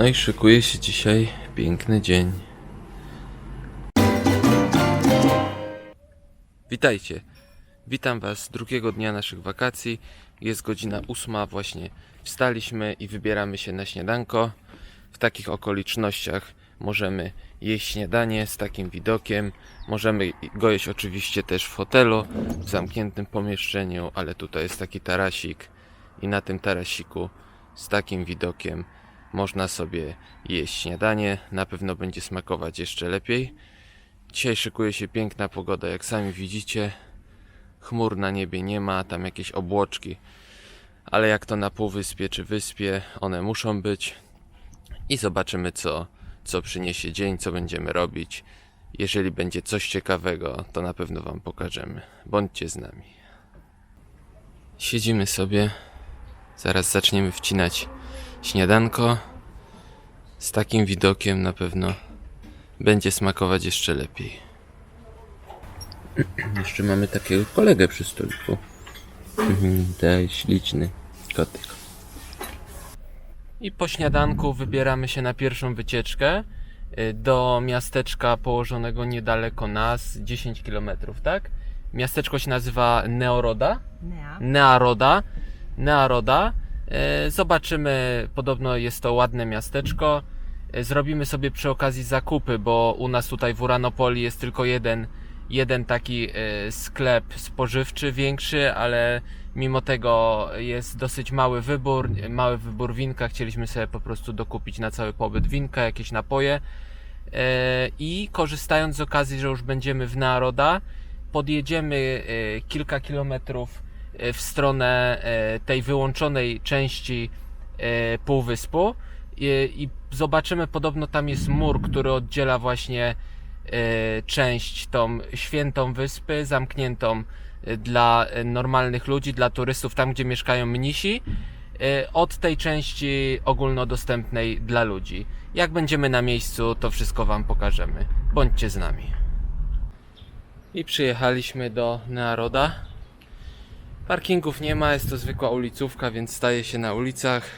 No i szykuje się dzisiaj piękny dzień. Witajcie. Witam Was drugiego dnia naszych wakacji. Jest godzina ósma, właśnie wstaliśmy i wybieramy się na śniadanko. W takich okolicznościach możemy jeść śniadanie z takim widokiem. Możemy go jeść oczywiście też w hotelu, w zamkniętym pomieszczeniu, ale tutaj jest taki tarasik i na tym tarasiku z takim widokiem można sobie jeść śniadanie. Na pewno będzie smakować jeszcze lepiej. Dzisiaj szykuje się piękna pogoda, jak sami widzicie. Chmur na niebie nie ma, tam jakieś obłoczki, ale jak to na półwyspie czy wyspie, one muszą być. I zobaczymy, co, co przyniesie dzień, co będziemy robić. Jeżeli będzie coś ciekawego, to na pewno Wam pokażemy. Bądźcie z nami. Siedzimy sobie, zaraz zaczniemy wcinać śniadanko. Z takim widokiem na pewno będzie smakować jeszcze lepiej. Jeszcze mamy takiego kolegę przy stoliku. Mhm, Daj, śliczny kotyk. I po śniadanku wybieramy się na pierwszą wycieczkę y, do miasteczka położonego niedaleko nas, 10 km, tak? Miasteczko się nazywa Neoroda. Nea. Nearoda. Nearoda. E, Zobaczymy, podobno jest to ładne miasteczko. E, Zrobimy sobie przy okazji zakupy, bo u nas tutaj w Uranopoli jest tylko jeden, jeden taki e, sklep spożywczy większy, ale mimo tego jest dosyć mały wybór, mały wybór winka. Chcieliśmy sobie po prostu dokupić na cały pobyt winka, jakieś napoje. I korzystając z okazji, że już będziemy w Naroda, podjedziemy kilka kilometrów w stronę e, tej wyłączonej części e, półwyspu i, zobaczymy, podobno tam jest mur, który oddziela właśnie e, część tą świętą wyspy, zamkniętą e, dla e, normalnych ludzi, dla turystów, tam gdzie mieszkają mnisi, e, od tej części ogólnodostępnej dla ludzi. Jak będziemy na miejscu, to wszystko Wam pokażemy. Bądźcie z nami. I przyjechaliśmy do Nearoda. Parkingów nie ma, jest to zwykła ulicówka, więc staje się na ulicach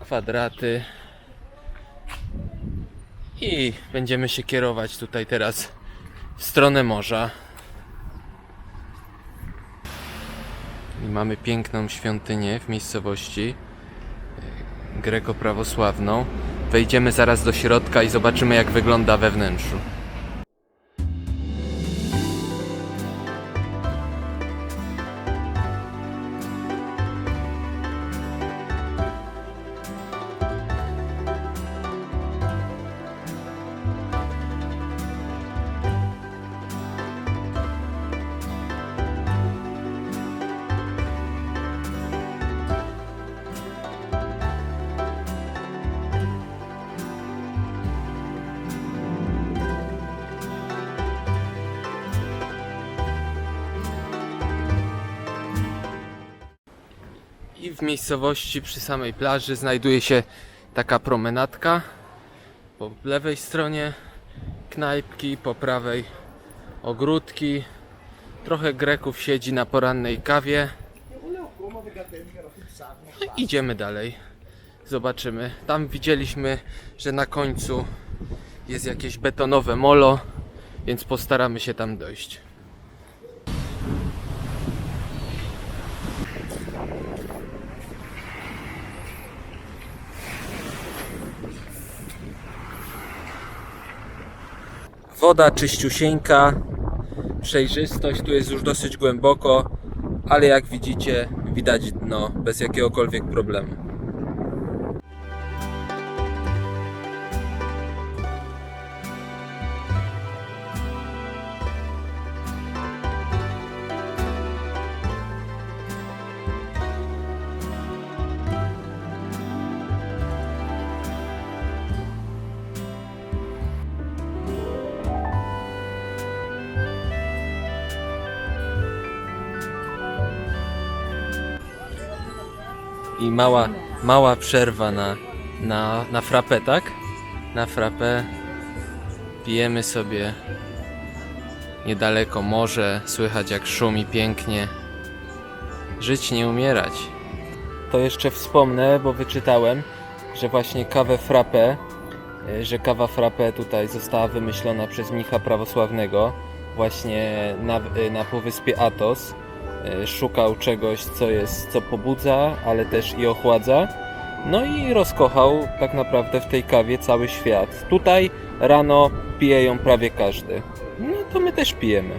kwadraty. I będziemy się kierować tutaj teraz w stronę morza. I mamy piękną świątynię w miejscowości e, greko-prawosławną. Wejdziemy zaraz do środka i zobaczymy jak wygląda we wnętrzu. I w miejscowości przy samej plaży znajduje się taka promenadka. Po lewej stronie knajpki, po prawej ogródki. Trochę Greków siedzi na porannej kawie. No Idziemy dalej. Zobaczymy. Tam widzieliśmy, że na końcu jest jakieś betonowe molo, więc postaramy się tam dojść. Woda czyściusieńka, przejrzystość, tu jest już dosyć głęboko, ale jak widzicie, widać dno bez jakiegokolwiek problemu. I mała, mała przerwa na, na, na frappę, tak? Na frappę pijemy sobie niedaleko morze, słychać jak szumi pięknie. Żyć nie umierać. To jeszcze wspomnę, bo wyczytałem, że właśnie kawę frappę, e, że kawa frappę tutaj została wymyślona przez mnicha prawosławnego właśnie na, e, na półwyspie Atos. E, Szukał czegoś, co jest, co pobudza, ale też i ochładza. No i rozkochał tak naprawdę w tej kawie cały świat. Tutaj rano pije ją prawie każdy. No to my też pijemy.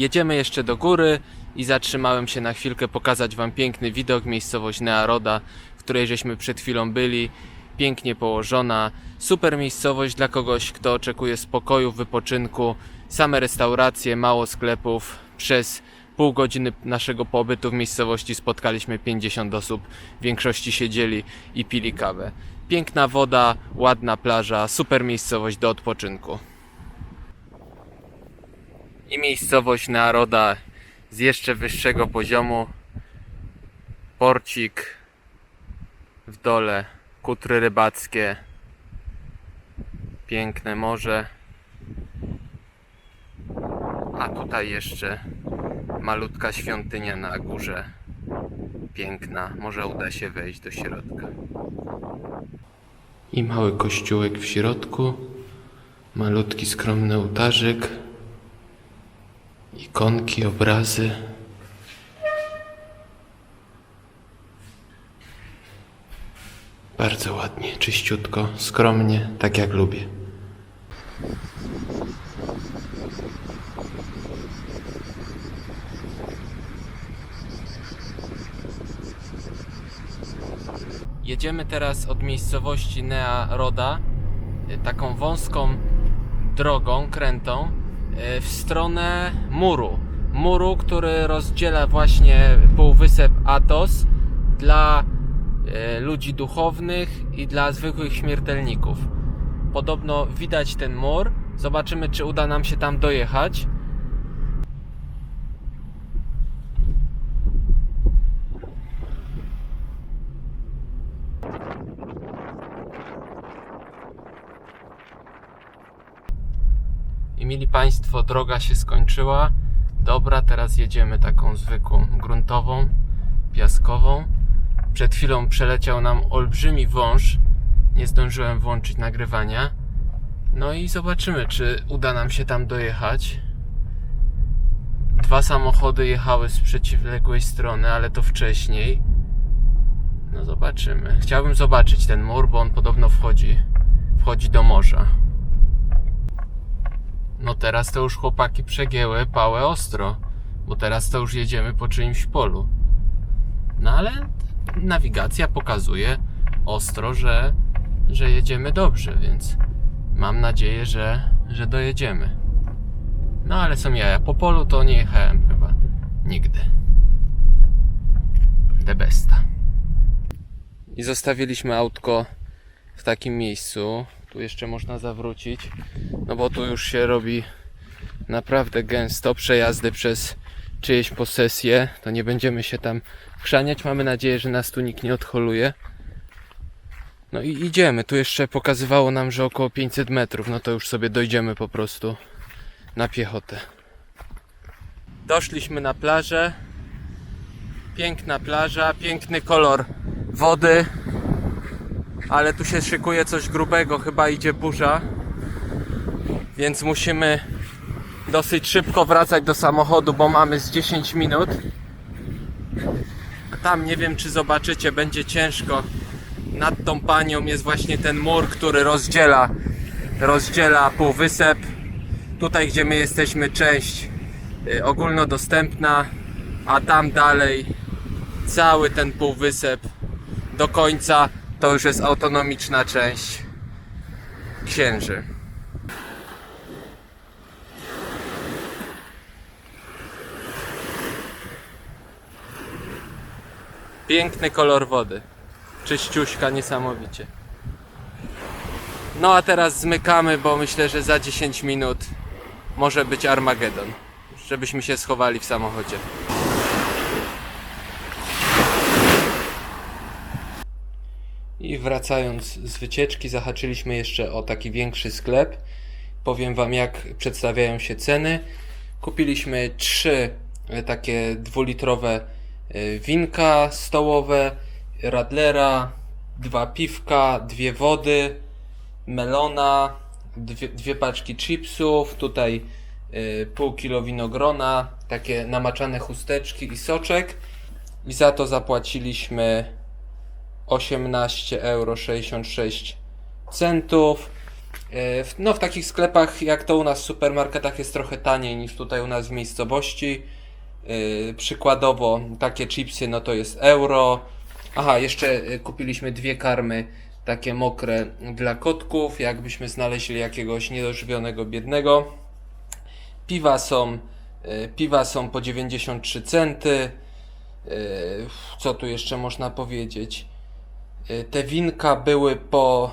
Jedziemy jeszcze do góry i zatrzymałem się na chwilkę pokazać Wam piękny widok, miejscowość Nearoda, w której żeśmy przed chwilą byli. Pięknie położona, super miejscowość dla kogoś, kto oczekuje spokoju, wypoczynku, same restauracje, mało sklepów. Przez pół godziny naszego pobytu w miejscowości spotkaliśmy 50 osób, w większości siedzieli i pili kawę. Piękna woda, ładna plaża, super miejscowość do odpoczynku i miejscowość Naroda z jeszcze wyższego poziomu. Porcik w dole, kutry rybackie, piękne morze. A tutaj jeszcze malutka świątynia na górze. Piękna, może uda się wejść do środka. I mały kościółek w środku, malutki skromny ołtarzyk ikonki, obrazy. Bardzo ładnie, czyściutko, skromnie, tak jak lubię. Jedziemy teraz od miejscowości Nea Roda, y, taką wąską drogą, krętą, w stronę muru. Muru, który rozdziela właśnie półwysep Atos dla e, ludzi duchownych i dla zwykłych śmiertelników. Podobno widać ten mur. Zobaczymy, czy uda nam się tam dojechać. I mieli Państwo, droga się skończyła. Dobra, teraz jedziemy taką zwykłą, gruntową, piaskową. Przed chwilą przeleciał nam olbrzymi wąż. Nie zdążyłem włączyć nagrywania. No i zobaczymy, czy uda nam się tam dojechać. Dwa samochody jechały z przeciwległej strony, ale to wcześniej. No zobaczymy. Chciałbym zobaczyć ten mur, bo on podobno wchodzi, wchodzi do morza. No teraz to już chłopaki przegięły pałę ostro, bo teraz to już jedziemy po czyimś polu. No ale nawigacja pokazuje ostro, że, że jedziemy dobrze, więc mam nadzieję, że, że dojedziemy. No ale są jaja. Po polu to nie jechałem chyba nigdy. De besta. I zostawiliśmy autko w takim miejscu. Tu jeszcze można zawrócić, no bo tu już się robi naprawdę gęsto. Przejazdy przez czyjeś posesje, to nie będziemy się tam chrzaniać. Mamy nadzieję, że nas tu nikt nie odholuje. No i idziemy. Tu jeszcze pokazywało nam, że około 500 metrów. No to już sobie dojdziemy po prostu na piechotę. Doszliśmy na plażę. Piękna plaża, piękny kolor wody ale tu się szykuje coś grubego, chyba idzie burza. Więc musimy dosyć szybko wracać do samochodu, bo mamy z 10 minut. Tam nie wiem, czy zobaczycie, będzie ciężko. Nad tą panią jest właśnie ten mur, który rozdziela, rozdziela półwysep. Tutaj, gdzie my jesteśmy, część y, ogólnodostępna, a tam dalej cały ten półwysep do końca to już jest autonomiczna część księży. Piękny kolor wody. Czyściuśka niesamowicie. No a teraz zmykamy, bo myślę, że za 10 minut może być Armagedon. Żebyśmy się schowali w samochodzie. I wracając z wycieczki, zahaczyliśmy jeszcze o taki większy sklep. Powiem Wam, jak przedstawiają się ceny. Kupiliśmy trzy e, takie dwulitrowe e, winka stołowe, radlera, dwa piwka, dwie wody, melona, dwie, dwie paczki chipsów, tutaj y, pół kilo winogrona, takie namaczane chusteczki i soczek. I za to zapłaciliśmy 18,66 euro w- No w takich sklepach jak to u nas w supermarketach jest trochę taniej niż tutaj u nas w miejscowości. Y, Przykładowo takie chipsy no to jest euro. Aha, jeszcze y, kupiliśmy dwie karmy takie mokre dla kotków, jakbyśmy znaleźli jakiegoś niedożywionego biednego. Piwa są, piwa są po 93 centy. Co tu jeszcze można powiedzieć? Y, Te winka były po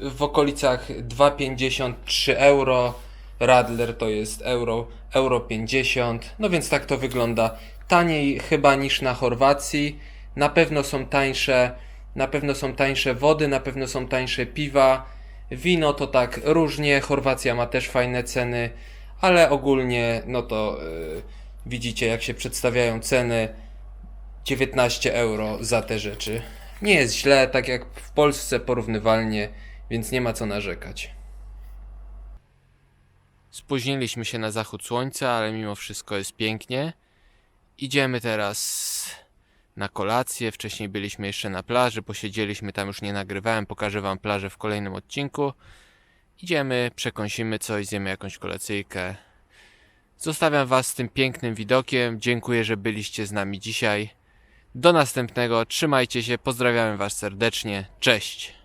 w okolicach 2,53 euro. Radler to jest euro, euro 50. No więc tak to wygląda. Taniej chyba niż na Chorwacji. Na pewno są tańsze, na pewno są tańsze wody, na pewno są tańsze piwa. Wino to tak różnie. Chorwacja ma też fajne ceny, ale ogólnie no to y, widzicie jak się przedstawiają ceny. 19 euro za te rzeczy. Nie jest źle, tak jak w Polsce porównywalnie, więc nie ma co narzekać. Spóźniliśmy się na zachód słońca, ale mimo wszystko jest pięknie. Idziemy teraz na kolację. Wcześniej byliśmy jeszcze na plaży, posiedzieliśmy tam, już nie nagrywałem. Pokażę Wam plażę w kolejnym odcinku. Idziemy, przekąsimy coś, zjemy jakąś kolacyjkę. Zostawiam Was z tym pięknym widokiem. Dziękuję, że byliście z nami dzisiaj. Do następnego, trzymajcie się, pozdrawiamy Was serdecznie. Cześć!